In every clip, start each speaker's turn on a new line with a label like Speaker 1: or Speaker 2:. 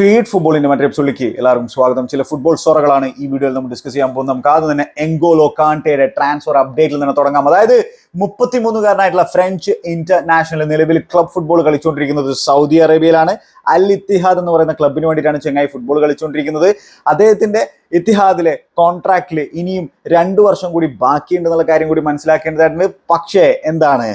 Speaker 1: Feed ഫുട്ബോളിന്റെ മറ്റൊരു എപ്പിസോഡിലേക്ക് എല്ലാവർക്കും സ്വാഗതം. ചില ഫുട്ബോൾ സ്റ്റോറുകളാണ് ഈ വീഡിയോയിൽ നമ്മൾ ഡിസ്കസ് ചെയ്യാൻ പോകുന്നത്. നമുക്ക് ആദ്യം തന്നെ എങ്കോലോ കാണ്ടയുടെ ട്രാൻസ്ഫർ അപ്ഡേറ്റിൽ നിന്ന് തുടങ്ങാം. അതായത് മുപ്പത്തിമൂന്നുകാരനായിട്ടുള്ള ഫ്രഞ്ച് ഇന്റർനാഷണൽ നിലവിൽ ക്ലബ് ഫുട്ബോൾ കളിച്ചുകൊണ്ടിരിക്കുന്നത് സൗദി അറേബ്യയിലാണ്. അൽ ഇത്തിഹാദ് എന്ന് പറയുന്ന ക്ലബിന് വേണ്ടിയിട്ടാണ് ചെങ്ങായി ഫുട്ബോൾ കളിച്ചുകൊണ്ടിരിക്കുന്നത്. അദ്ദേഹത്തിന്റെ ഇത്തിഹാദിലെ കോൺട്രാക്റ്റിൽ ഇനിയും രണ്ടു വർഷം കൂടി ബാക്കിയുണ്ടെന്നുള്ള കാര്യം കൂടി മനസ്സിലാക്കേണ്ടതായിട്ടുണ്ട്. പക്ഷേ എന്താണ്?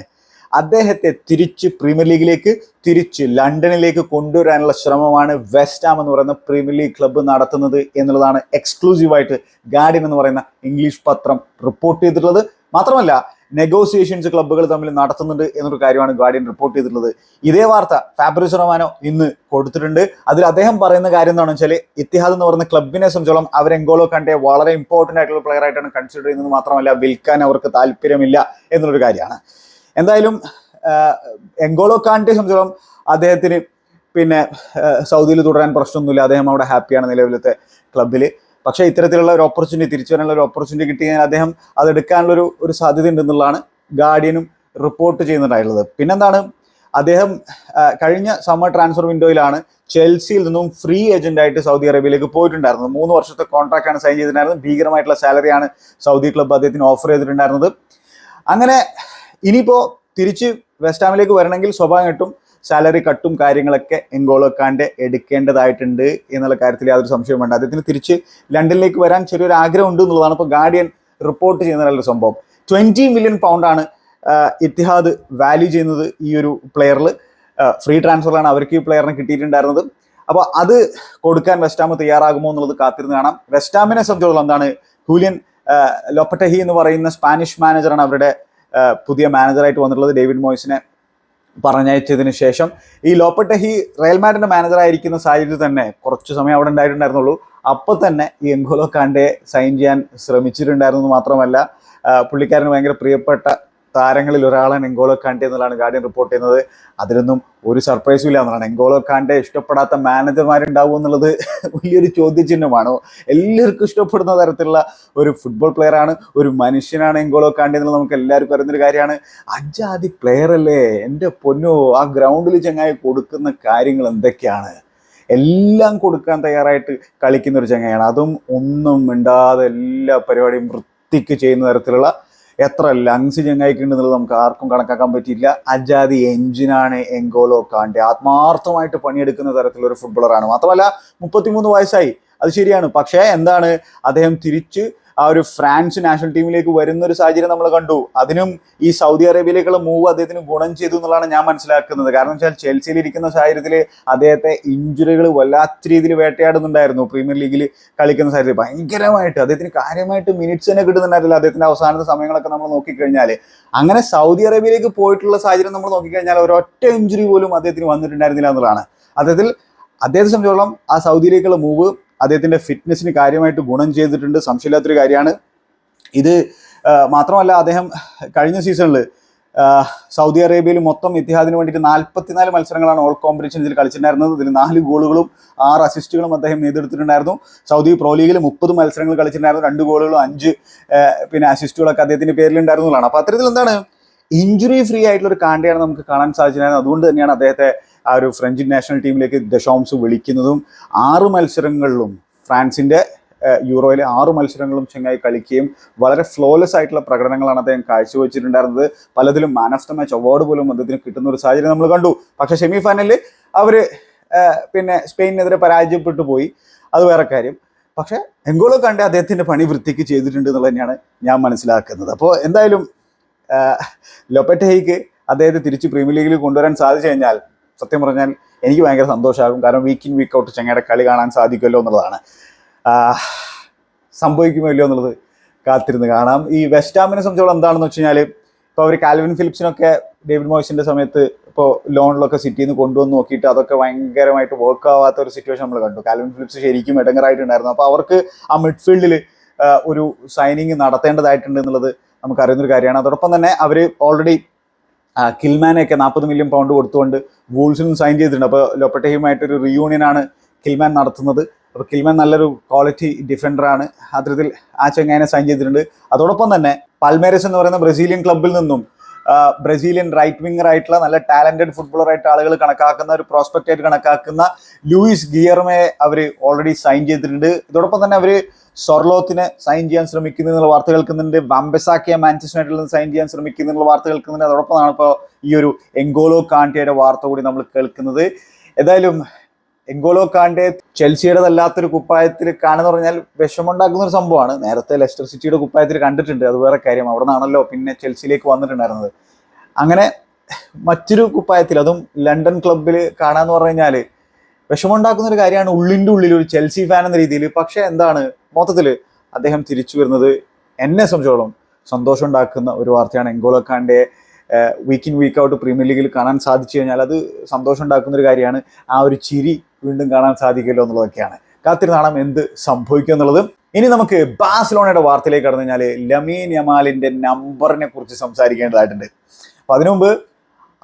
Speaker 1: അദ്ദേഹത്തെ തിരിച്ച് പ്രീമിയർ ലീഗിലേക്ക് തിരിച്ച് ലണ്ടനിലേക്ക് കൊണ്ടുവരാനുള്ള ശ്രമമാണ് വെസ്റ്റ് എന്ന് പറയുന്ന പ്രീമിയർ ലീഗ് ക്ലബ്ബ് നടത്തുന്നത് എന്നുള്ളതാണ് എക്സ്ക്ലൂസീവായിട്ട് ഗാർഡിയൻ എന്ന് പറയുന്ന ഇംഗ്ലീഷ് പത്രം റിപ്പോർട്ട് ചെയ്തിട്ടുള്ളത്. മാത്രമല്ല നെഗോസിയേഷൻസ് ക്ലബ്ബുകൾ തമ്മിൽ നടത്തുന്നുണ്ട് എന്നൊരു കാര്യമാണ് ഗാർഡിയൻ റിപ്പോർട്ട് ചെയ്തിട്ടുള്ളത്. ഇതേ വാർത്ത ഫാബ്രിസ് റൊമാനോ ഇന്ന് കൊടുത്തിട്ടുണ്ട്. അതിൽ അദ്ദേഹം പറയുന്ന കാര്യം എന്താണെന്ന് വെച്ചാൽ ഇത്തിഹാദ് എന്ന് പറയുന്ന ക്ലബിനെ സംബന്ധിച്ചോളം അവർ എങ്കോളോ കണ്ടേ വളരെ ഇമ്പോർട്ടന്റ് ആയിട്ടുള്ള പ്ലെയർ ആയിട്ടാണ് കൺസിഡർ ചെയ്യുന്നത്. മാത്രമല്ല വിൽക്കാൻ അവർക്ക് താല്പര്യമില്ല എന്നൊരു കാര്യമാണ്. എന്തായാലും എങ്കോളോ കാണ്ടെ സംബന്ധിച്ചോളം അദ്ദേഹത്തിന് പിന്നെ സൗദിയിൽ തുടരാൻ പ്രശ്നമൊന്നുമില്ല. അദ്ദേഹം അവിടെ ഹാപ്പിയാണ് നിലവിലത്തെ ക്ലബിൽ പക്ഷേ ഇത്തരത്തിലുള്ള ഒരു ഓപ്പർച്യൂണിറ്റി തിരിച്ചു വരാനുള്ള ഒരു ഓപ്പർച്യൂണിറ്റി കിട്ടിയാൽ അദ്ദേഹം അത് എടുക്കാനുള്ള ഒരു സാധ്യത ഉണ്ടെന്നുള്ളതാണ് ഗാർഡിയനും റിപ്പോർട്ട് ചെയ്യുന്നുണ്ടായിട്ടുള്ളത്. പിന്നെന്താണ് അദ്ദേഹം കഴിഞ്ഞ സമ്മർ ട്രാൻസ്ഫർ വിൻഡോയിലാണ് ചെൽസിയിൽ നിന്നും ഫ്രീ ഏജന്റ് ആയിട്ട് സൗദി അറേബ്യയിലേക്ക് പോയിട്ടുണ്ടായിരുന്നത്. മൂന്ന് വർഷത്തെ കോൺട്രാക്ട് ആണ് സൈൻ ചെയ്തിട്ടുണ്ടായിരുന്നത്. ഭീകരമായിട്ടുള്ള സാലറിയാണ് സൗദി ക്ലബ്ബ് അദ്ദേഹത്തിന് ഓഫർ ചെയ്തിട്ടുണ്ടായിരുന്നത്. അങ്ങനെ ഇനിയിപ്പോ തിരിച്ച് വെസ്റ്റാമിലേക്ക് വരണമെങ്കിൽ സ്വാഭാവികമായിട്ടും സാലറി കട്ടും കാര്യങ്ങളൊക്കെ എങ്കോളക്കാണ്ട് എടുക്കേണ്ടതായിട്ടുണ്ട് എന്നുള്ള കാര്യത്തിൽ യാതൊരു സംശയവും വേണ്ട. അദ്ദേഹത്തിന് തിരിച്ച് ലണ്ടനിലേക്ക് വരാൻ ചെറിയൊരു ആഗ്രഹം ഉണ്ട് എന്നുള്ളതാണ് ഇപ്പോൾ ഗാർഡിയൻ റിപ്പോർട്ട് ചെയ്യുന്ന നല്ലൊരു സംഭവം. ട്വന്റി മില്യൺ പൗണ്ടാണ് ഇത്തിഹാദ് വാല്യൂ ചെയ്യുന്നത് ഈ ഒരു പ്ലെയറിൽ ഫ്രീ ട്രാൻസ്ഫറിലാണ് അവർക്ക് ഈ പ്ലെയറിനെ കിട്ടിയിട്ടുണ്ടായിരുന്നത്. അപ്പോൾ അത് കൊടുക്കാൻ വെസ്റ്റാം തയ്യാറാകുമോ എന്നുള്ളത് കാത്തിരുന്ന് കാണാം. വെസ്റ്റാമിനെ സംബന്ധിച്ചിടത്തോളം എന്താണ് ഹൂലിയൻ ലൊപ്പറ്റഹി എന്ന് പറയുന്ന സ്പാനിഷ് മാനേജറാണ് അവരുടെ പുതിയ മാനേജറായിട്ട് വന്നിട്ടുള്ളത് ഡേവിഡ് മോയിസിനെ പറഞ്ഞയച്ചതിന് ശേഷം. ഈ ലോപ്പട്ടഹി റയൽ മാഡിന്റെ മാനേജർ സാഹചര്യത്തിൽ തന്നെ കുറച്ച് സമയം അവിടെ ഉണ്ടായിട്ടുണ്ടായിരുന്നുള്ളൂ. അപ്പോൾ തന്നെ ഈ എംഗോലോ കാണ്ടെ സൈൻ ചെയ്യാൻ ശ്രമിച്ചിട്ടുണ്ടായിരുന്നു മാത്രമല്ല പുള്ളിക്കാരന് ഭയങ്കര പ്രിയപ്പെട്ട താരങ്ങളിൽ ഒരാളാണ് എങ്കോളോ കാണ്ടെ എന്നുള്ളതാണ് ഗാർഡിയൻ റിപ്പോർട്ട് ചെയ്യുന്നത്. അതിലൊന്നും ഒരു സർപ്രൈസും ഇല്ല എന്നുള്ളതാണ്. എങ്കോളോ കാണ്ടെ ഇഷ്ടപ്പെടാത്ത മാനേജർമാരുണ്ടാവും എന്നുള്ളത് വലിയൊരു ചോദ്യചിഹ്നമാണ്. എല്ലാവർക്കും ഇഷ്ടപ്പെടുന്ന തരത്തിലുള്ള ഒരു ഫുട്ബോൾ പ്ലെയർ ആണ് ഒരു മനുഷ്യനാണ് എങ്കോളോ കാണ്ടെ എന്നുള്ളത് നമുക്ക് എല്ലാവർക്കും അറിയുന്നൊരു കാര്യമാണ്. അജാതി പ്ലെയർ അല്ലേ? എന്റെ പൊന്നോ ആ ഗ്രൗണ്ടിൽ ചങ്ങായി കൊടുക്കുന്ന കാര്യങ്ങൾ എന്തൊക്കെയാണ്? എല്ലാം കൊടുക്കാൻ തയ്യാറായിട്ട് കളിക്കുന്ന ഒരു ചങ്ങയാണ് അതും ഒന്നും മിണ്ടാതെ എല്ലാ പരിപാടിയും വൃത്തിക്ക് ചെയ്യുന്ന തരത്തിലുള്ള എത്ര ലങ്സ് ചങ്ങായിക്കുണ്ടെന്നുള്ളത് നമുക്ക് ആർക്കും കണക്കാക്കാൻ പറ്റിയില്ല. അജാതി എഞ്ചിനാണ് എങ്കോലോ കാണ്ടെ. ആത്മാർത്ഥമായിട്ട് പണിയെടുക്കുന്ന തരത്തിലൊരു ഫുട്ബോളറാണ് മാത്രമല്ല മുപ്പത്തിമൂന്ന് വയസ്സായി. അത് ശരിയാണ്. പക്ഷേ എന്താണ്? അദ്ദേഹം തിരിച്ച് ആ ഒരു ഫ്രാൻസ് നാഷണൽ ടീമിലേക്ക് വരുന്ന ഒരു സാഹചര്യം നമ്മൾ കണ്ടു. അതിനും ഈ സൗദി അറേബ്യയിലേക്കുള്ള മൂവ് അദ്ദേഹത്തിന് ഗുണം ചെയ്തു എന്നുള്ളതാണ് ഞാൻ മനസ്സിലാക്കുന്നത്. കാരണം വെച്ചാൽ ചെൽസിയിൽ ഇരിക്കുന്ന സാഹചര്യത്തിൽ അദ്ദേഹത്തെ ഇഞ്ചുറികൾ വല്ലാത്ത രീതിയിൽ വേട്ടയാടുന്നുണ്ടായിരുന്നു. പ്രീമിയർ ലീഗിൽ കളിക്കുന്ന സാഹചര്യം ഭയങ്കരമായിട്ട് അദ്ദേഹത്തിന് കാര്യമായിട്ട് മിനിറ്റ്സ് തന്നെ കിട്ടുന്നുണ്ടായിരുന്നില്ല അദ്ദേഹത്തിന്റെ അവസാനത്തെ സമയങ്ങളൊക്കെ നമ്മൾ നോക്കിക്കഴിഞ്ഞാൽ അങ്ങനെ സൗദി അറേബ്യയിലേക്ക് പോയിട്ടുള്ള സാഹചര്യം നമ്മൾ നോക്കിക്കഴിഞ്ഞാൽ ഒരൊറ്റ ഇഞ്ചുറി പോലും അദ്ദേഹത്തിന് വന്നിട്ടുണ്ടായിരുന്നില്ല എന്നുള്ളതാണ്. അദ്ദേഹത്തിൽ അദ്ദേഹത്തെ സംബന്ധിച്ചോളം ആ സൗദിയിലേക്കുള്ള മൂവ് അദ്ദേഹത്തിന്റെ ഫിറ്റ്നസ്സിന് കാര്യമായിട്ട് ഗുണം ചെയ്തിട്ടുണ്ട്. സംശയമില്ലാത്തൊരു കാര്യമാണ്. ഇത് മാത്രമല്ല അദ്ദേഹം കഴിഞ്ഞ സീസണിൽ സൗദി അറേബ്യയിൽ മൊത്തം ഇത്തിഹാദിന് വേണ്ടിയിട്ട് നാൽപ്പത്തിനാല് മത്സരങ്ങളാണ് ഓൾ കോമ്പറ്റീഷൻസിൽ കളിച്ചിട്ടുണ്ടായിരുന്നത്. ഇതിൽ നാല് ഗോളുകളും ആറ് അസിസ്റ്റുകളും അദ്ദേഹം നേടിയെടുത്തിട്ടുണ്ടായിരുന്നു. സൗദി പ്രോ ലീഗിൽ മുപ്പത് മത്സരങ്ങൾ കളിച്ചിട്ടുണ്ടായിരുന്നു. രണ്ട് ഗോളുകളും അഞ്ച് പിന്നെ അസിസ്റ്റുകളൊക്കെ അദ്ദേഹത്തിന്റെ പേരിലുണ്ടായിരുന്നതാണ് അപ്പോൾ അത്തരത്തിൽ എന്താണ് ഇഞ്ചുറി ഫ്രീ ആയിട്ടുള്ള ഒരു കാണ്ടയാണ് നമുക്ക് കാണാൻ സാധിച്ചിട്ടുണ്ടായിരുന്നത്. അതുകൊണ്ട് തന്നെയാണ് അദ്ദേഹത്തെ ആ ഒരു ഫ്രഞ്ച് നാഷണൽ ടീമിലേക്ക് ദശോംസ് വിളിക്കുന്നതും ആറ് മത്സരങ്ങളിലും ഫ്രാൻസിന്റെ യൂറോയിലെ ആറ് മത്സരങ്ങളും ചെങ്ങായി കളിക്കുകയും വളരെ ഫ്ലോലെസ് ആയിട്ടുള്ള പ്രകടനങ്ങളാണ് അദ്ദേഹം കാഴ്ചവെച്ചിട്ടുണ്ടായിരുന്നത്. പലതിലും man of the match award പോലും അദ്ദേഹത്തിന് കിട്ടുന്ന ഒരു സാഹചര്യം നമ്മൾ കണ്ടു. പക്ഷേ സെമി ഫൈനലിൽ അവർ പിന്നെ സ്പെയിനെതിരെ പരാജയപ്പെട്ടു പോയി. അത് വേറെ കാര്യം. പക്ഷേ എങ്കോളോ കണ്ട് അദ്ദേഹത്തിന്റെ പണി വൃത്തിക്ക് ചെയ്തിട്ടുണ്ട് എന്നുള്ളത് തന്നെയാണ് ഞാൻ മനസ്സിലാക്കുന്നത്. അപ്പോൾ എന്തായാലും ലൊപ്പറ്റഹയ്ക്ക് അദ്ദേഹത്തെ തിരിച്ച് പ്രീമിയർ ലീഗിൽ കൊണ്ടുവരാൻ സാധിച്ചു കഴിഞ്ഞാൽ സത്യം പറഞ്ഞാൽ എനിക്ക് ഭയങ്കര സന്തോഷമാകും. കാരണം വീക്ക് ഇൻ വീക്ക് ഔട്ട് ചെങ്ങയുടെ കളി കാണാൻ സാധിക്കുമല്ലോ എന്നുള്ളതാണ്. സംഭവിക്കുമോ ഇല്ലയോ എന്നുള്ളത് കാത്തിരുന്ന് കാണാം. ഈ വെസ്റ്റ് ഹാമിനെ സംബന്ധിച്ചോളം എന്താണെന്ന് വെച്ച് കഴിഞ്ഞാൽ ഇപ്പോൾ അവർ കാൽവിൻ ഫിലിപ്സിനൊക്കെ ഡേവിഡ് മോയ്സിന്റെ സമയത്ത് ഇപ്പോൾ ലോണിലൊക്കെ സിറ്റിയിൽ നിന്ന് കൊണ്ടുവന്ന് നോക്കിയിട്ട് അതൊക്കെ ഭയങ്കരമായിട്ട് വർക്ക് ആവാത്ത ഒരു സിറ്റുവേഷൻ നമ്മൾ കണ്ടു. കാൽവിൻ ഫിലിപ്സ് ശരിക്കും ഇടങ്ങറായിട്ടുണ്ടായിരുന്നു. അപ്പോൾ അവർക്ക് ആ മിഡ്ഫീൽഡിൽ ഒരു സൈനിങ് നടത്തേണ്ടതായിട്ടുണ്ട് എന്നുള്ളത് നമുക്കറിയുന്നൊരു കാര്യമാണ്. അതോടൊപ്പം തന്നെ അവർ ഓൾറെഡി കിൽമാനെയൊക്കെ നാൽപ്പത് മില്യൺ പൗണ്ട് കൊടുത്തുകൊണ്ട് വൂൾസിനും സൈൻ ചെയ്തിട്ടുണ്ട്. അപ്പോൾ ലോപ്പട്ടഹിയുമായിട്ടൊരു റിയൂണിയൻ ആണ് കിൽമാൻ നടത്തുന്നത്. അപ്പോൾ കിൽമാൻ നല്ലൊരു ക്വാളിറ്റി ഡിഫൻഡറാണ് അത്തരത്തിൽ ആ ചെങ്ങായനെ സൈൻ ചെയ്തിട്ടുണ്ട്. അതോടൊപ്പം തന്നെ പൽമേരസ് എന്ന് പറയുന്ന ബ്രസീലിയൻ ക്ലബിൽ നിന്നും ബ്രസീലിയൻ റൈറ്റ് വിംഗർ ആയിട്ടുള്ള നല്ല ടാലന്റഡ് ഫുട്ബോളർ ആയിട്ട് ആളുകൾ കണക്കാക്കുന്ന ഒരു പ്രോസ്പെക്റ്റ് ആയിട്ട് കണക്കാക്കുന്ന ലൂയിസ് ഗിയർമയെ അവർ ഓൾറെഡി സൈൻ ചെയ്തിട്ടുണ്ട്. ഇതോടൊപ്പം തന്നെ അവർ സൊർലോത്തിനെ സൈൻ ചെയ്യാൻ ശ്രമിക്കുന്നു എന്നുള്ള വാർത്ത കേൾക്കുന്നുണ്ട്. വംബസാക്കിയ മാഞ്ചസ്റ്റർ യുണൈറ്റഡിൽ നിന്ന് സൈൻ ചെയ്യാൻ ശ്രമിക്കുന്നു എന്നുള്ള വാർത്ത കേൾക്കുന്നുണ്ട്. അതോടൊപ്പമാണ് ഇപ്പോൾ ഈ ഒരു എങ്കോലോ കാണ്ടിയുടെ വാർത്ത കൂടി നമ്മൾ കേൾക്കുന്നത്. ഏതായാലും എങ്കോലോ കാണ്ടെ ചെൽസിയുടേതല്ലാത്തൊരു കുപ്പായത്തിൽ കാണുന്ന പറഞ്ഞാൽ വിഷമുണ്ടാക്കുന്ന ഒരു സംഭവമാണ്. നേരത്തെ ലെസ്റ്റർ സിറ്റിയുടെ കുപ്പായത്തിൽ കണ്ടിട്ടുണ്ട്. അത് വേറെ കാര്യം. അവിടെ നിന്നാണല്ലോ പിന്നെ ചെൽസിയിലേക്ക് വന്നിട്ടുണ്ടായിരുന്നത്. അങ്ങനെ മറ്റൊരു കുപ്പായത്തിൽ അതും ലണ്ടൻ ക്ലബിൽ കാണാന്ന് പറഞ്ഞു കഴിഞ്ഞാൽ വിഷമുണ്ടാക്കുന്ന ഒരു കാര്യമാണ് ഉള്ളിന്റെ ഉള്ളിൽ ഒരു ചെൽസി ഫാൻ എന്ന രീതിയിൽ. പക്ഷെ എന്താണ് മൊത്തത്തിൽ അദ്ദേഹം തിരിച്ചു വരുന്നത് എന്നെ സംബന്ധിച്ചോളം സന്തോഷം ഉണ്ടാക്കുന്ന ഒരു വാർത്തയാണ് എങ്കോലോ ഖാന്റെ week in week out premier ലീഗിൽ കാണാൻ സാധിച്ചു കഴിഞ്ഞാൽ അത് സന്തോഷം ഉണ്ടാക്കുന്ന ഒരു കാര്യമാണ്. ആ ഒരു ചിരി വീണ്ടും കാണാൻ സാധിക്കില്ലോ എന്നുള്ളതൊക്കെയാണ്. കാത്തിരുന്നാണം എന്ത് സംഭവിക്കും എന്നുള്ളത്. ഇനി നമുക്ക് ബാഴ്സലോണയുടെ വാർത്തയിലേക്ക് കടന്നു കഴിഞ്ഞാൽ ലമീൻ യമാലിന്റെ നമ്പറിനെ കുറിച്ച് സംസാരിക്കേണ്ടതായിട്ടുണ്ട്. അപ്പൊ അതിനു മുമ്പ്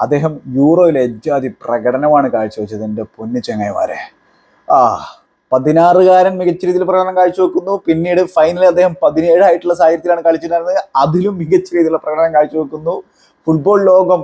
Speaker 1: അദ്ദേഹം യൂറോയിൽ എജ്ജാതി പ്രകടനമാണ് കാഴ്ചവെച്ചത് എന്റെ പൊന്നു ആ പതിനാറുകാരൻ മികച്ച രീതിയിൽ പ്രകടനം കാഴ്ചവെക്കുന്നു. പിന്നീട് ഫൈനലിൽ അദ്ദേഹം പതിനേഴായിട്ടുള്ള സാഹചര്യത്തിലാണ് കളിച്ചിട്ടുണ്ടായിരുന്നത് അതിലും മികച്ച രീതിയിലുള്ള പ്രകടനം കാഴ്ചവെക്കുന്നു. ഫുട്ബോൾ ലോകം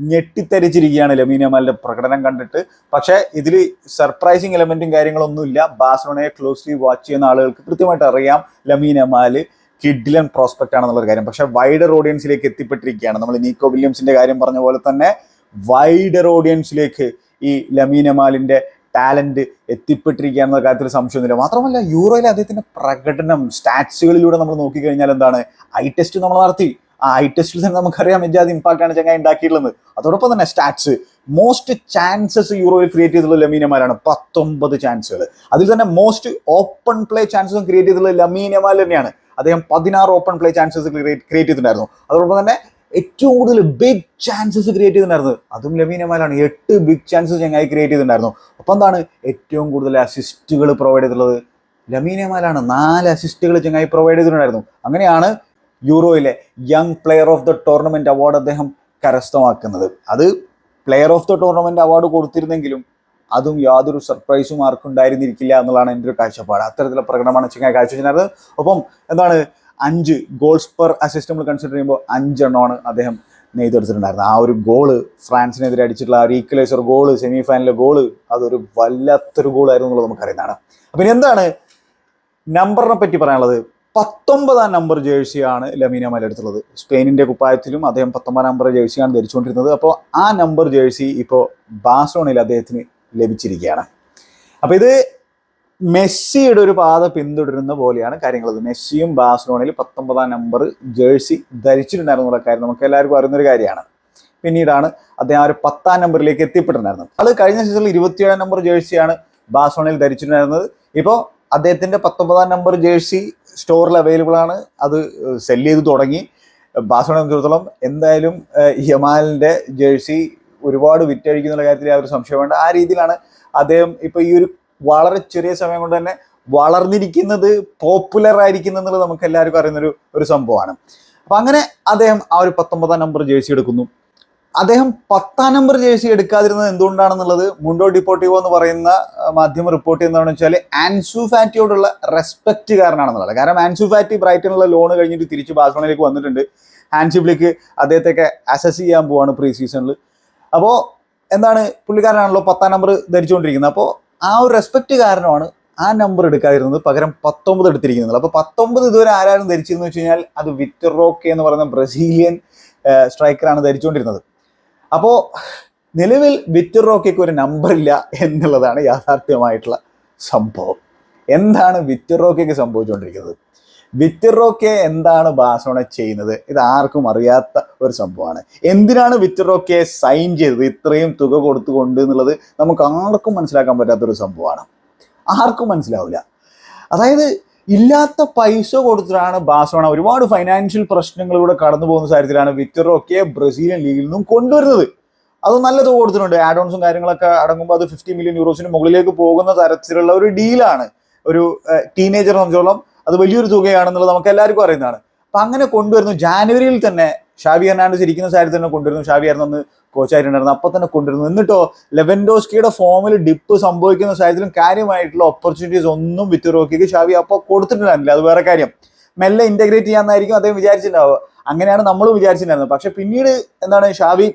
Speaker 1: ഞെട്ടിത്തരിച്ചിരിക്കുകയാണ് ലമീൻ പ്രകടനം കണ്ടിട്ട്. പക്ഷേ ഇതിൽ സർപ്രൈസിങ് എലമെന്റും കാര്യങ്ങളൊന്നുമില്ല. ബാഴ്സലോണയെ ക്ലോസ്ലി വാച്ച് ചെയ്യുന്ന ആളുകൾക്ക് കൃത്യമായിട്ട് അറിയാം ലമീൻ അമാൽ കിഡ്ലൻ പ്രോസ്പെക്റ്റ് ആണെന്നുള്ള കാര്യം. പക്ഷെ വൈഡർ ഓഡിയൻസിലേക്ക് എത്തിപ്പെട്ടിരിക്കുകയാണ്. നമ്മൾ നീക്കോ വില്യംസിന്റെ കാര്യം പറഞ്ഞ പോലെ തന്നെ വൈഡർ ഓഡിയൻസിലേക്ക് ഈ ലമീനമാലിന്റെ ടാലന്റ് എത്തിപ്പെട്ടിരിക്കുകയാണെന്ന കാര്യത്തിൽ സംശയമൊന്നുമില്ല. മാത്രമല്ല യൂറോയിലെ അദ്ദേഹത്തിന്റെ പ്രകടനം സ്റ്റാറ്റ്സുകളിലൂടെ നമ്മൾ നോക്കിക്കഴിഞ്ഞാൽ എന്താണ്? ഐ ടെസ്റ്റ് നമ്മൾ നടത്തി. ആ ഐ ടെസ്റ്റിൽ തന്നെ നമുക്കറിയാം ഇമ്പാക്ട് ആണ് ചങ്ങായി ഉണ്ടാക്കിയിട്ടുള്ളത്. അതോടൊപ്പം തന്നെ സ്റ്റാറ്റ്സ് മോസ്റ്റ് ചാൻസസ് യൂറോയിൽ ക്രിയേറ്റ് ചെയ്തിട്ടുള്ള ലമീനമാലാണ് പത്തൊമ്പത് ചാൻസുകൾ അതിൽ തന്നെ മോസ്റ്റ് ഓപ്പൺ പ്ലേ ചാൻസസും ക്രിയേറ്റ് ചെയ്തിട്ടുള്ള ലമീനമാൽ തന്നെയാണ്. അദ്ദേഹം പതിനാറ് ഓപ്പൺ പ്ലേ ചാൻസസ് ക്രിയേറ്റ് ചെയ്തിട്ടുണ്ടായിരുന്നു. അതോടൊപ്പം തന്നെ ഏറ്റവും കൂടുതൽ ബിഗ് ചാൻസസ് ക്രിയേറ്റ് ചെയ്തിട്ടുണ്ടായിരുന്നത്. അതും ലവീനമാലാണ് എട്ട് ബിഗ് ചാൻസസ് ചങ്ങായി ക്രിയേറ്റ് ചെയ്തിട്ടുണ്ടായിരുന്നു. അപ്പം എന്താണ് ഏറ്റവും കൂടുതൽ അസിസ്റ്റുകൾ പ്രൊവൈഡ് ചെയ്തിട്ടുള്ളത്? ലമീനമാലാണ് നാല് അസിസ്റ്റുകൾ ചങ്ങായി പ്രൊവൈഡ് ചെയ്തിട്ടുണ്ടായിരുന്നു. അങ്ങനെയാണ് യൂറോയിലെ young player of the tournament award അദ്ദേഹം കരസ്ഥമാക്കുന്നത്. അത് player of the tournament award കൊടുത്തിരുന്നെങ്കിലും അതും യാതൊരു സർപ്രൈസും ആർക്കും ഉണ്ടായിരുന്നിരിക്കില്ല എന്നുള്ളതാണ് എന്റെ ഒരു കാഴ്ചപ്പാട്. അത്തരത്തിലുള്ള പ്രകടനമാണ് ചങ്ങായി കാഴ്ചവെച്ചിരുന്നത് ഒപ്പം എന്താണ് അഞ്ച് ഗോൾസ് പെർ അസിസ്റ്റ് നമ്മൾ കൺസിഡർ ചെയ്യുമ്പോൾ അഞ്ചെണ്ണമാണ് അദ്ദേഹം നെയ്തെടുത്തിട്ടുണ്ടായിരുന്നത്. ആ ഒരു ഗോൾ ഫ്രാൻസിനെതിരെ അടിച്ചിട്ടുള്ള ആ ഒരു ഈക്വലൈസർ ഗോൾ സെമി ഫൈനലിലെ ഗോൾ അതൊരു വല്ലാത്തൊരു ഗോളായിരുന്നു എന്നുള്ളത് നമുക്കറിയുന്നതാണ്. അപ്പം ഇനി എന്താണ് നമ്പറിനെ പറ്റി പറയാനുള്ളത്? പത്തൊമ്പതാം നമ്പർ ജേഴ്സിയാണ് ലമീന മലയെടുത്തുള്ളത് സ്പെയിനിന്റെ കുപ്പായത്തിലും അദ്ദേഹം പത്തൊമ്പതാം നമ്പർ ജേഴ്സിയാണ് ധരിച്ചുകൊണ്ടിരുന്നത്. അപ്പോൾ ആ നമ്പർ ജേഴ്സി ഇപ്പോൾ ബാഴ്സലോണയിൽ അദ്ദേഹത്തിന് ലഭിച്ചിരിക്കുകയാണ്. അപ്പോൾ ഇത് മെസ്സിയുടെ ഒരു പാത പിന്തുടരുന്ന പോലെയാണ് കാര്യങ്ങൾ മെസ്സിയും ബാഴ്സലോണയിൽ പത്തൊമ്പതാം നമ്പർ ജേഴ്സി ധരിച്ചിട്ടുണ്ടായിരുന്നുള്ള കാര്യം നമുക്ക് എല്ലാവർക്കും അറിയുന്ന ഒരു കാര്യമാണ്. പിന്നീടാണ് അദ്ദേഹം ഒരു പത്താം നമ്പറിലേക്ക് എത്തിപ്പെട്ടിട്ടുണ്ടായിരുന്നത്. അത് കഴിഞ്ഞ സീസണിൽ ഇരുപത്തിയേഴാം നമ്പർ ജേഴ്സിയാണ് ബാഴ്സലോണയിൽ ധരിച്ചിട്ടുണ്ടായിരുന്നത്. ഇപ്പോൾ അദ്ദേഹത്തിന്റെ പത്തൊമ്പതാം നമ്പർ ജേഴ്സി സ്റ്റോറിൽ അവൈലബിൾ ആണ്. അത് സെൽ ചെയ്ത് തുടങ്ങി. ബാഴ്സലോണയെ സംബന്ധിച്ചിടത്തോളം എന്തായാലും യമാലിന്റെ ജേഴ്സി ഒരുപാട് വിറ്റഴിക്കുന്നുള്ള കാര്യത്തിൽ യാതൊരു സംശയം വേണ്ട. ആ രീതിയിലാണ് അദ്ദേഹം ഇപ്പൊ ഈ ഒരു വളരെ ചെറിയ സമയം കൊണ്ട് തന്നെ വളർന്നിരിക്കുന്നത് പോപ്പുലർ ആയിരിക്കുന്നത് എന്നുള്ളത് നമുക്ക് എല്ലാവർക്കും അറിയുന്നൊരു ഒരു സംഭവമാണ്. അപ്പൊ അങ്ങനെ അദ്ദേഹം ആ ഒരു പത്തൊമ്പതാം നമ്പർ ജേഴ്സി എടുക്കുന്നു. അദ്ദേഹം പത്താം നമ്പർ ജേഴ്സി എടുക്കാതിരുന്നത് എന്തുകൊണ്ടാണെന്നുള്ളത് മുണ്ടോ ഡിപ്പോർട്ടിവോ എന്ന് പറയുന്ന മാധ്യമ റിപ്പോർട്ട് ചെയ്യുന്നതാണെന്ന് വെച്ചാൽ ആൻസു ഫാറ്റിയോടുള്ള റെസ്പെക്ട് കാരണമാണെന്നുള്ളത് കാരണം ആൻസു ഫാറ്റി ബ്രൈറ്റനുള്ള ലോൺ കഴിഞ്ഞിട്ട് തിരിച്ച് ബാഴ്സലോണയിലേക്ക് വന്നിട്ടുണ്ട്. ഹാൻസിബിലേക്ക് അദ്ദേഹത്തെയൊക്കെ അസസ് ചെയ്യാൻ പോവാണ് പ്രീ സീസണിൽ അപ്പോൾ എന്താണ് പുള്ളിക്കാരനാണല്ലോ പത്താം നമ്പർ ധരിച്ചുകൊണ്ടിരിക്കുന്നത്. അപ്പോൾ ആ ഒരു റെസ്പെക്റ്റ് കാരണമാണ് ആ നമ്പർ എടുക്കാതിരുന്നത് പകരം പത്തൊമ്പത് എടുത്തിരിക്കുന്നത്. അപ്പോൾ പത്തൊമ്പത് ഇതുവരെ ആരാരും ധരിച്ചിരുന്നു വെച്ച് കഴിഞ്ഞാൽ അത് വിക്ടർ റോക്കെ എന്ന് പറയുന്ന ബ്രസീലിയൻ സ്ട്രൈക്കറാണ് ധരിച്ചുകൊണ്ടിരുന്നത്. അപ്പോൾ നിലവിൽ വിറ്ററോക്കയ്ക്ക് ഒരു നമ്പർ ഇല്ല എന്നുള്ളതാണ് യാഥാർത്ഥ്യമായിട്ടുള്ള സംഭവം. എന്താണ് വിറ്ററോക്കയ്ക്ക് സംഭവിച്ചുകൊണ്ടിരിക്കുന്നത്? വിക്ടർ എന്താണ് ബാഴ്സലോണ ചെയ്യുന്നത്? ഇത് ആർക്കും അറിയാത്ത ഒരു സംഭവമാണ്. എന്തിനാണ് വിക്ടർ സൈൻ ചെയ്തത്? ഇത്രയും തുക കൊടുത്തുകൊണ്ട് എന്നുള്ളത് നമുക്ക് ആർക്കും മനസ്സിലാക്കാൻ പറ്റാത്തൊരു സംഭവമാണ്. ആർക്കും മനസ്സിലാവില്ല. അതായത് ഇല്ലാത്ത പൈസ കൊടുത്തിട്ടാണ് ബാഴ്സലോണ ഒരുപാട് ഫൈനാൻഷ്യൽ പ്രശ്നങ്ങളിലൂടെ കടന്നു പോകുന്ന സാഹചര്യത്തിലാണ് വിറ്ററോക്കെ ബ്രസീലിയൻ ലീഗിൽ നിന്നും കൊണ്ടുവരുന്നത്. അത് നല്ല തുക കൊടുത്തിട്ടുണ്ട്. ആഡോൺസും കാര്യങ്ങളൊക്കെ അടങ്ങുമ്പോൾ അത് ഫിഫ്റ്റി മില്യൺ യൂറോസിന് മുകളിലേക്ക് പോകുന്ന തരത്തിലുള്ള ഒരു ഡീലാണ് ഒരു ടീനേജർ സംബന്ധിച്ചോളം അത് വലിയൊരു തുകയാണെന്നുള്ളത് നമുക്ക് എല്ലാവർക്കും അറിയുന്നതാണ്. അപ്പൊ അങ്ങനെ കൊണ്ടുവരുന്നു. ജാനുവരിയിൽ തന്നെ ഷാവി ഹെർണാണ്ടസ് ഇരിക്കുന്ന സാഹചര്യത്തിൽ തന്നെ കൊണ്ടുവരുന്നു. ഷാവി അന്ന് കോച്ചായിട്ടുണ്ടായിരുന്നു അപ്പൊ തന്നെ കൊണ്ടുവരുന്നു. എന്നിട്ടോ ലെവൻഡോസ്കിയുടെ ഫോമിൽ ഡിപ്പ് സംഭവിക്കുന്ന സാഹചര്യത്തിലും കാര്യമായിട്ടുള്ള ഓപ്പർച്യൂണിറ്റീസ് ഒന്നും വിത്തുറോക്കിക്ക് ഷാവി അപ്പൊ കൊടുത്തിട്ടുണ്ടായിരുന്നില്ല. അത് വേറെ കാര്യം. മെല്ലെ ഇന്റഗ്രേറ്റ് ചെയ്യാമെന്നായിരിക്കും അദ്ദേഹം വിചാരിച്ചിട്ടുണ്ടാവുക. അങ്ങനെയാണ് നമ്മൾ വിചാരിച്ചിട്ടുണ്ടായിരുന്നത്. പക്ഷെ പിന്നീട് എന്താണ് ഷാവി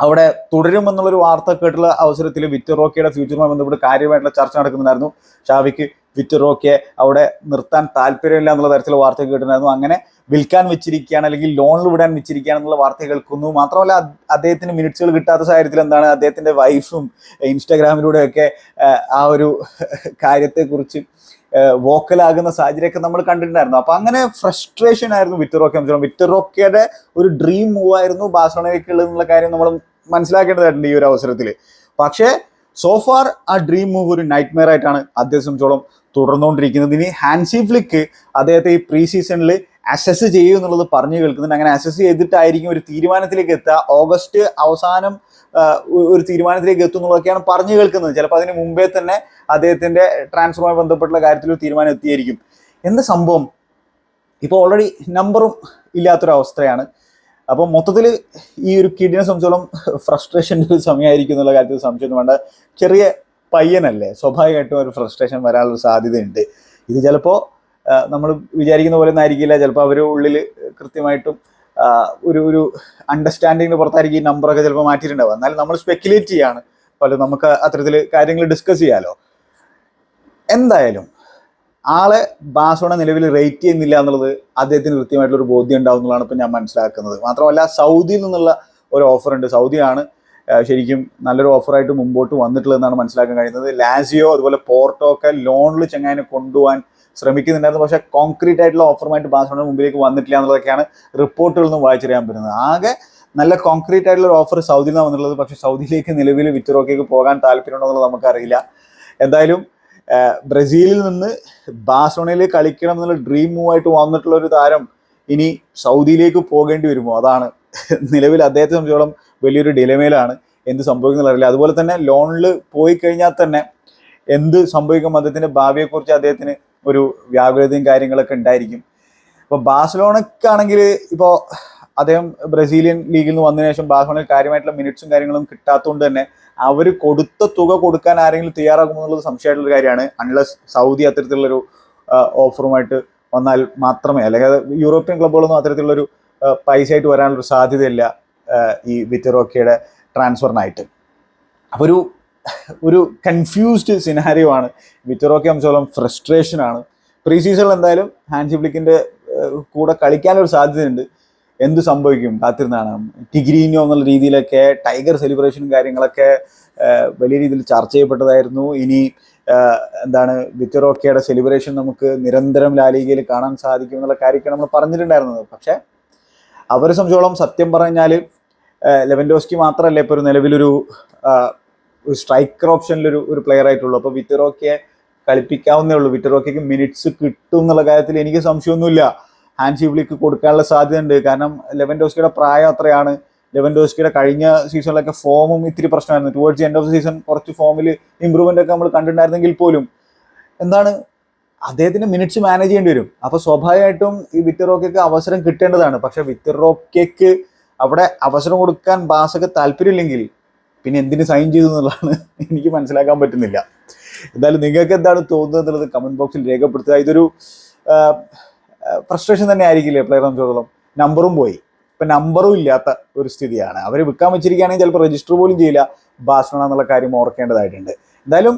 Speaker 1: അവിടെ തുടരുമെന്നുള്ളൊരു വാർത്ത കേട്ടുള്ള അവസരത്തിൽ വിക്ടർ റോക്കിയുടെ ഫ്യൂച്ചറുമായി ബന്ധപ്പെട്ട് കാര്യമായിട്ടുള്ള ചർച്ച നടക്കുന്നുണ്ടായിരുന്നു ഷാവിക്ക്. വിക്ടർ റോക്കിയെ അവിടെ നിർത്താൻ താല്പര്യമില്ല എന്നുള്ള തരത്തിലുള്ള വാർത്ത കേട്ടിട്ടുണ്ടായിരുന്നു. അങ്ങനെ വിൽക്കാൻ വെച്ചിരിക്കുകയാണ് അല്ലെങ്കിൽ ലോണിൽ വിടാൻ വെച്ചിരിക്കുകയാണ് എന്നുള്ള വാർത്ത കേൾക്കുന്നു. മാത്രമല്ല അദ്- അദ്ദേഹത്തിന് മിനിറ്റ്സുകൾ കിട്ടാത്ത സാഹചര്യത്തിൽ എന്താണ് അദ്ദേഹത്തിന്റെ വൈഫും ഇൻസ്റ്റാഗ്രാമിലൂടെയൊക്കെ ആ ഒരു കാര്യത്തെക്കുറിച്ച് വോക്കലാകുന്ന സാഹചര്യമൊക്കെ നമ്മൾ കണ്ടിട്ടുണ്ടായിരുന്നു. അപ്പൊ അങ്ങനെ ഫ്രസ്ട്രേഷൻ ആയിരുന്നു വിറ്ററോക്കെ വിക്ടർ ഒരു ഡ്രീം മൂവ് ആയിരുന്നു ബാഴ്സലോണയിലേക്കുള്ളത് എന്നുള്ള കാര്യം നമ്മൾ മനസ്സിലാക്കേണ്ടതായിട്ടുണ്ട് ഈ ഒരു അവസരത്തിൽ. പക്ഷേ സോഫാർ ആ ഡ്രീം മൂവ് ഒരു നൈറ്റ് മെയർ ആയിട്ടാണ് അദ്ദേഹത്തെ സംബന്ധിച്ചോളം തുടർന്നുകൊണ്ടിരിക്കുന്നത്. ഇനി ഹാൻസി ഫ്ലിക്ക് അദ്ദേഹത്തെ ഈ പ്രീ സീസണിൽ അസസ് ചെയ്യും എന്നുള്ളത് പറഞ്ഞു കേൾക്കുന്നുണ്ട്. അങ്ങനെ അസസ് ചെയ്തിട്ടായിരിക്കും ഒരു തീരുമാനത്തിലേക്ക് എത്തുക. ഓഗസ്റ്റ് അവസാനം ഒരു തീരുമാനത്തിലേക്ക് എത്തും എന്നുള്ളതൊക്കെയാണ് പറഞ്ഞു കേൾക്കുന്നത്. ചിലപ്പോൾ അതിന് മുമ്പേ തന്നെ അദ്ദേഹത്തിന്റെ ട്രാൻസ്ഫറുമായി ബന്ധപ്പെട്ടുള്ള കാര്യത്തിൽ ഒരു തീരുമാനം എത്തിയായിരിക്കും. എന്ത് സംഭവം? ഇപ്പോൾ ഓൾറെഡി നമ്പറും ഇല്ലാത്തൊരവസ്ഥയാണ്. അപ്പോൾ മൊത്തത്തിൽ ഈ ഒരു കിഡിനെ സംബന്ധിച്ചോളം ഫ്രസ്ട്രേഷന്റെ ഒരു സമയമായിരിക്കും എന്നുള്ള കാര്യത്തിൽ സംശയമൊന്നും വേണ്ട. ചെറിയ പയ്യനല്ലേ സ്വാഭാവികമായിട്ടും ഒരു ഫ്രസ്ട്രേഷൻ വരാനുള്ള സാധ്യതയുണ്ട്. ഇത് ചിലപ്പോൾ നമ്മൾ വിചാരിക്കുന്ന പോലെ ഒന്നും ആയിരിക്കില്ല. ചിലപ്പോൾ അവരുടെ ഉള്ളിൽ കൃത്യമായിട്ടും ഒരു ഒരു അണ്ടർസ്റ്റാൻഡിങ്ങിന് പുറത്തായിരിക്കും ഈ നമ്പറൊക്കെ ചിലപ്പോൾ മാറ്റിയിട്ടുണ്ടാവുക. എന്നാലും നമ്മൾ സ്പെക്കുലേറ്റ് ചെയ്യാണ്. പല നമുക്ക് അത്തരത്തിൽ കാര്യങ്ങൾ ഡിസ്കസ് ചെയ്യാലോ. എന്തായാലും ആളെ ബാസോണ നിലവിൽ റേറ്റ് ചെയ്യുന്നില്ല എന്നുള്ളത് അദ്ദേഹത്തിന് കൃത്യമായിട്ടുള്ള ഒരു ബോധ്യം ഉണ്ടാവും എന്നുള്ളതാണ് ഇപ്പം ഞാൻ മനസ്സിലാക്കുന്നത്. മാത്രമല്ല സൗദിയിൽ നിന്നുള്ള ഒരു ഓഫർ ഉണ്ട്. സൗദിയാണ് ശരിക്കും നല്ലൊരു ഓഫറായിട്ട് മുമ്പോട്ട് വന്നിട്ടുള്ളതെന്നാണ് മനസ്സിലാക്കാൻ കഴിയുന്നത്. ലാസിയോ അതുപോലെ പോർട്ടോ ഒക്കെ ലോണിൽ ചെങ്ങായിനെ കൊണ്ടുപോകാൻ ശ്രമിക്കുന്നുണ്ടായിരുന്നു. പക്ഷേ കോൺക്രീറ്റ് ആയിട്ടുള്ള ഓഫറുമായിട്ട് ബാസോണ മുമ്പിലേക്ക് വന്നിട്ടില്ല എന്നുള്ളതൊക്കെയാണ് റിപ്പോർട്ടുകളിൽ നിന്ന് വായിച്ചറിയാൻ പറ്റുന്നത്. ആകെ നല്ല കോൺക്രീറ്റ് ആയിട്ടുള്ള ഒരു ഓഫർ സൗദിയിൽ നിന്നാണ് വന്നിട്ടുള്ളത്. പക്ഷേ സൗദിയിലേക്ക് നിലവിൽ വിറ്ററോക്കേക്ക് പോകാൻ താല്പര്യമുണ്ടോ എന്നുള്ളത് നമുക്കറിയില്ല. എന്തായാലും ബ്രസീലിൽ നിന്ന് ബാഴ്സലോണയിൽ കളിക്കണം എന്നുള്ള ഡ്രീം മൂവ് ആയിട്ട് വന്നിട്ടുള്ള ഒരു താരം ഇനി സൗദിയിലേക്ക് പോകേണ്ടി വരുമോ? അതാണ് നിലവിൽ അദ്ദേഹത്തെ സംബന്ധിച്ചോളം വലിയൊരു ഡിലമയിലാണ് എന്ത് സംഭവിക്കുന്നത് അറിയില്ല. അതുപോലെ തന്നെ ലോണിൽ പോയി കഴിഞ്ഞാൽ തന്നെ എന്ത് സംഭവിക്കും? അദ്ദേഹത്തിന്റെ ഭാവിയെക്കുറിച്ച് അദ്ദേഹത്തിന് ഒരു വ്യാകുലതയും കാര്യങ്ങളൊക്കെ ഉണ്ടായിരിക്കും. അപ്പോൾ ബാഴ്സലോണക്കാണെങ്കിൽ ഇപ്പോൾ അദ്ദേഹം ബ്രസീലിയൻ ലീഗിൽ നിന്ന് വന്നതിന് ശേഷം ബാഴ്സലോണയിൽ കാര്യമായിട്ടുള്ള മിനിറ്റ്സും കാര്യങ്ങളും കിട്ടാത്തതുകൊണ്ട് തന്നെ അവർ കൊടുത്ത തുക കൊടുക്കാൻ ആരെങ്കിലും തയ്യാറാകുമോ എന്നുള്ളത് സംശയമായിട്ടുള്ള കാര്യമാണ്. അൺലെസ് സൗദി അത്തരത്തിലുള്ളൊരു ഓഫറുമായിട്ട് വന്നാൽ മാത്രമേ അല്ലെങ്കിൽ യൂറോപ്യൻ ക്ലബ്ബുകളൊന്നും അത്തരത്തിലുള്ളൊരു ആ, പൈസ ആയിട്ട് വരാനുള്ളൊരു സാധ്യതയില്ല ഈ വിറ്ററോക്കയുടെ ട്രാൻസ്ഫറിനായിട്ട്. അപ്പോൾ ഒരു ഒരു കൺഫ്യൂസ്ഡ് സിനാരിയോ ആണ്. വിറ്ററോക്കെ സംബന്ധിച്ചോളം ഫ്രസ്ട്രേഷനാണ് പ്രീ സീസണിൽ എന്തായാലും ഹാൻസി ഫ്ലിക്കിന്റെ ഏഹ്, കൂടെ കളിക്കാനൊരു സാധ്യതയുണ്ട്. എന്ത് സംഭവിക്കും? കാത്തിരുന്നാണ്. ടിഗ്രീനോ എന്നുള്ള രീതിയിലൊക്കെ ടൈഗർ സെലിബ്രേഷനും കാര്യങ്ങളൊക്കെ വലിയ രീതിയിൽ ചർച്ച ചെയ്യപ്പെട്ടതായിരുന്നു. ഇനി എന്താണ് വിറ്ററോക്കയുടെ സെലിബ്രേഷൻ നമുക്ക് നിരന്തരം ലാലികയിൽ കാണാൻ സാധിക്കും എന്നുള്ള കാര്യമൊക്കെ നമ്മൾ പറഞ്ഞിട്ടുണ്ടായിരുന്നത്. പക്ഷേ അവരെ സംബന്ധിച്ചോളം സത്യം പറഞ്ഞാൽ ലെവൻഡോസ്കി മാത്രമല്ല ഇപ്പോൾ ഒരു നിലവിലൊരു ഒരു സ്ട്രൈക്കർ ഓപ്ഷനിലൊരു ഒരു പ്ലെയർ ആയിട്ടുള്ളൂ. അപ്പോൾ വിറ്ററോക്കയെ കളിപ്പിക്കാവുന്നേ ഉള്ളൂ. വിറ്ററോക്കയ്ക്ക് മിനിറ്റ്സ് കിട്ടും എന്നുള്ള കാര്യത്തിൽ എനിക്ക് സംശയമൊന്നുമില്ല. ഹാൻസി ഫ്ലിക്ക് കൊടുക്കാനുള്ള സാധ്യതയുണ്ട്. കാരണം ലെവൻ ഡോസ്കിയുടെ പ്രായം അത്രയാണ്. ലെവൻ ഡോസ്കിയുടെ കഴിഞ്ഞ സീസണിലൊക്കെ ഫോമും ഇത്തിരി പ്രശ്നമായിരുന്നു. ടുവേർഡ്സ് എൻഡ് ഓഫ് സീസൺ കുറച്ച് ഫോമിൽ ഇമ്പ്രൂവ്മെന്റ് ഒക്കെ നമ്മൾ കണ്ടിട്ടുണ്ടായിരുന്നെങ്കിൽ പോലും. എന്താണ്? അദ്ദേഹത്തിന് മിനിറ്റ്സ് മാനേജ് ചെയ്യേണ്ടി വരും. അപ്പോൾ സ്വാഭാവികമായിട്ടും ഈ വിറ്ററോക്കയ്ക്ക് അവസരം കിട്ടേണ്ടതാണ്. പക്ഷെ വിറ്ററോക്കയ്ക്ക് അവിടെ അവസരം കൊടുക്കാൻ ബാസക്ക് താല്പര്യമില്ലെങ്കിൽ പിന്നെ എന്തിന് സൈൻ ചെയ്തു എന്നുള്ളതാണ് എനിക്ക് മനസ്സിലാക്കാൻ പറ്റുന്നില്ല. എന്തായാലും നിങ്ങൾക്ക് എന്താണ് തോന്നുന്നത് എന്നുള്ളത് കമന്റ് ബോക്സിൽ രേഖപ്പെടുത്തുക. ഇതൊരു ഫ്രസ്ട്രേഷൻ തന്നെ ആയിരിക്കില്ലേ പ്ലെയർ സംബന്ധിച്ചിടത്തോളം? നമ്പറും പോയി. ഇപ്പം നമ്പറും ഇല്ലാത്ത ഒരു സ്ഥിതിയാണ്. അവർ വിൽക്കാൻ വെച്ചിരിക്കുകയാണെങ്കിൽ ചിലപ്പോൾ രജിസ്റ്റർ പോലും ചെയ്യില്ല. ബാഴ്സലോണ എന്നുള്ള കാര്യം ഓർക്കേണ്ടതായിട്ടുണ്ട്. എന്തായാലും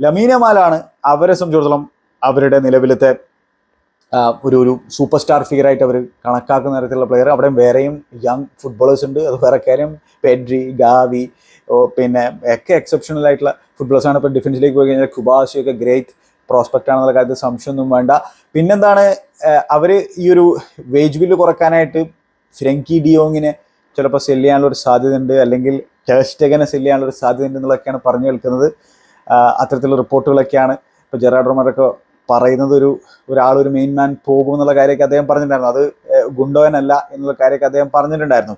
Speaker 1: ലമീനമാലാണ് അവരെ സംബന്ധിച്ചിടത്തോളം അവരുടെ നിലവിലത്തെ ഒരു ഒരു സൂപ്പർ സ്റ്റാർ ഫിഗർ ആയിട്ട് അവർ കണക്കാക്കുന്ന തരത്തിലുള്ള പ്ലെയർ അവിടെ വേറെയും യങ് ഫുട്ബോളേഴ്സ് ഉണ്ട്. അത് വേറെ കാര്യം. പെഡ്രി ഗാവി പിന്നെ ഒക്കെ എക്സെപ്ഷണൽ ആയിട്ടുള്ള ഫുട്ബോളേഴ്സാണ് ഇപ്പോൾ ഡിഫൻസിലേക്ക് പോയി കഴിഞ്ഞാൽ കുബാസിയൊക്കെ ഗ്രേറ്റ് പ്രോസ്പെക്റ്റ് ആണെന്നുള്ള കാര്യത്തിൽ സംശയമൊന്നും വേണ്ട. പിന്നെന്താണ് അവർ ഈ ഒരു വേജ് ബില്ല് കുറക്കാനായിട്ട് ഫ്രങ്കി ഡിയോങ്ങിനെ ചിലപ്പോൾ സെൽ ചെയ്യാനുള്ള ഒരു സാധ്യതയുണ്ട് അല്ലെങ്കിൽ ടേസ്റ്റഗനെ സെൽ ചെയ്യാനുള്ള ഒരു സാധ്യതയുണ്ട് എന്നുള്ളതൊക്കെയാണ് പറഞ്ഞു കേൾക്കുന്നത്. അത്തരത്തിലുള്ള റിപ്പോർട്ടുകളൊക്കെയാണ് ഇപ്പോൾ ജെറാഡ് റോമറൊക്കെ പറയുന്നത് ഒരു ഒരാളൊരു ഒരു മെയിൻ മാൻ പോകും എന്നുള്ള കാര്യമൊക്കെ അദ്ദേഹം പറഞ്ഞിട്ടുണ്ടായിരുന്നു. അത് ഗുണ്ടോയനല്ല എന്നുള്ള കാര്യമൊക്കെ അദ്ദേഹം പറഞ്ഞിട്ടുണ്ടായിരുന്നു.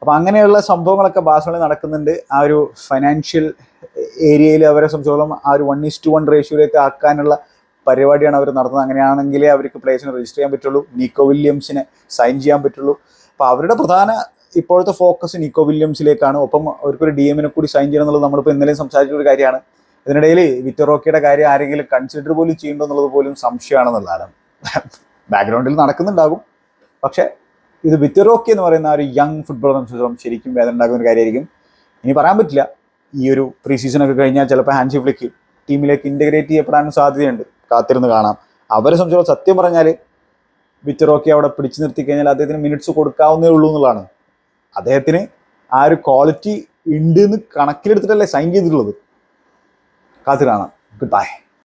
Speaker 1: അപ്പം അങ്ങനെയുള്ള സംഭവങ്ങളൊക്കെ ബാഴ്സലോണയിൽ നടക്കുന്നുണ്ട്. ആ ഒരു ഫൈനാൻഷ്യൽ ഏരിയയിൽ അവരെ സംബന്ധിച്ചോളം ആ ഒരു വൺ ഈസ് ടു വൺ റേഷ്യോയിലേക്ക് ആക്കാനുള്ള പരിപാടിയാണ് അവർ നടത്തുന്നത്. അങ്ങനെയാണെങ്കിലേ അവർക്ക് പ്ലേസിനെ രജിസ്റ്റർ ചെയ്യാൻ പറ്റുള്ളൂ. നിക്കോ വില്യംസിനെ സൈൻ ചെയ്യാൻ പറ്റുള്ളൂ. അപ്പോൾ അവരുടെ പ്രധാന ഇപ്പോഴത്തെ ഫോക്കസ് നിക്കോ വില്യംസിലേക്കാണ് ഒപ്പം അവർക്കൊരു ഡി എമ്മിനെ കൂടി സൈൻ ചെയ്യണം എന്നുള്ളത് നമ്മളിപ്പോൾ ഇന്നലെയും സംസാരിച്ച ഒരു കാര്യമാണ് ഇതിനിടയിൽ വിറ്ററോക്കിയുടെ കാര്യം ആരെങ്കിലും കൺസിഡർ പോലും ചെയ്യണ്ടോ എന്നുള്ളത് പോലും സംശയമാണെന്നുള്ളതാണ്. ബാക്ക്ഗ്രൗണ്ടിൽ നടക്കുന്നുണ്ടാകും. പക്ഷെ ഇത് വിറ്ററോക്കി എന്ന് പറയുന്ന ഒരു യങ് ഫുട്ബോൾ സംബന്ധിച്ചിടത്തോളം ശരിക്കും വേദന ഉണ്ടാക്കുന്ന ഒരു കാര്യമായിരിക്കും. ഇനി പറയാൻ പറ്റില്ല. ഈ ഒരു പ്രീ സീസൺ ഒക്കെ കഴിഞ്ഞാൽ ചിലപ്പോൾ ഹാൻസി ഫ്ലിക്ക് ടീമിലേക്ക് ഇന്റഗ്രേറ്റ് ചെയ്യപ്പെടാനും സാധ്യതയുണ്ട്. കാത്തിരുന്ന് കാണാം. അവരെ സംബന്ധിച്ചിടത്തോളം സത്യം പറഞ്ഞാൽ വിറ്ററോക്കി അവിടെ പിടിച്ചു നിർത്തി കഴിഞ്ഞാൽ അദ്ദേഹത്തിന് മിനിറ്റ്സ് കൊടുക്കാവുന്നേ ഉള്ളൂ എന്നുള്ളതാണ്. അദ്ദേഹത്തിന് ആ ഒരു ക്വാളിറ്റി ഉണ്ട് എന്ന് കണക്കിലെടുത്തിട്ടല്ലേ സൈൻ ചെയ്തിട്ടുള്ളത്. കാത്തിരാണ് ഗുഡ് ബൈ